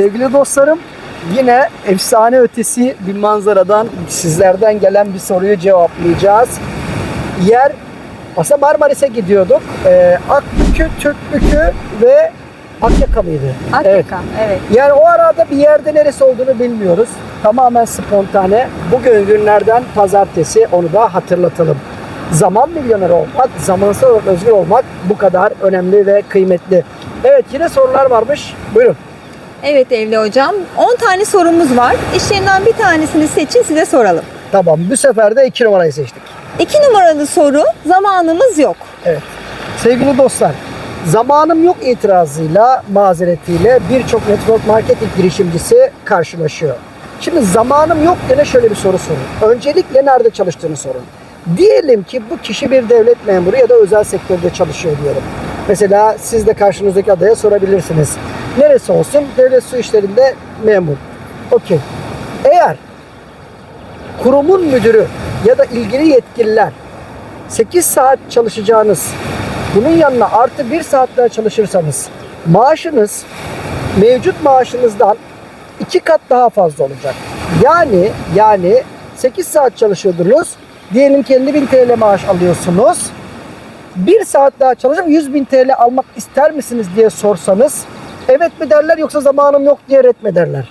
Sevgili dostlarım, yine efsane ötesi bir manzaradan sizlerden gelen bir soruyu cevaplayacağız. Yer aslında Marmaris'e gidiyorduk. Ee, Akbükü, Türkbükü ve Akyaka mıydı? Akyaka, Evet. evet. Yani o arada bir yerde neresi olduğunu bilmiyoruz. Tamamen spontane. Bugün günlerden pazartesi onu da hatırlatalım. Zaman milyoner olmak, zamansal özgür olmak bu kadar önemli ve kıymetli. Evet yine sorular varmış. Buyurun. Evet Evli Hocam. 10 tane sorumuz var. İşlerinden bir tanesini seçin size soralım. Tamam bu sefer de iki numarayı seçtik. 2 numaralı soru zamanımız yok. Evet. Sevgili dostlar, zamanım yok itirazıyla, mazeretiyle birçok network marketing girişimcisi karşılaşıyor. Şimdi zamanım yok gene şöyle bir soru sorun. Öncelikle nerede çalıştığını sorun. Diyelim ki bu kişi bir devlet memuru ya da özel sektörde çalışıyor diyelim. Mesela siz de karşınızdaki adaya sorabilirsiniz. Neresi olsun? Devlet su işlerinde memur. Okey. Eğer kurumun müdürü ya da ilgili yetkililer 8 saat çalışacağınız bunun yanına artı 1 saat daha çalışırsanız maaşınız mevcut maaşınızdan 2 kat daha fazla olacak. Yani yani 8 saat çalışıyordunuz. Diyelim ki 50 bin TL maaş alıyorsunuz. 1 saat daha çalışıp 100 bin TL almak ister misiniz diye sorsanız evet mi derler yoksa zamanım yok diye ret mi derler?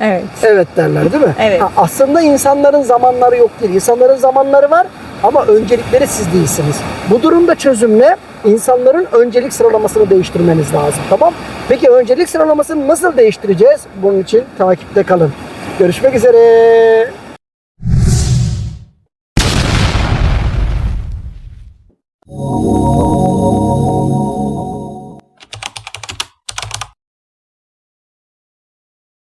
Evet. Evet derler değil mi? Evet. Ha, aslında insanların zamanları yok değil. İnsanların zamanları var ama öncelikleri siz değilsiniz. Bu durumda çözüm ne? İnsanların öncelik sıralamasını değiştirmeniz lazım. Tamam? Peki öncelik sıralamasını nasıl değiştireceğiz? Bunun için takipte kalın. Görüşmek üzere.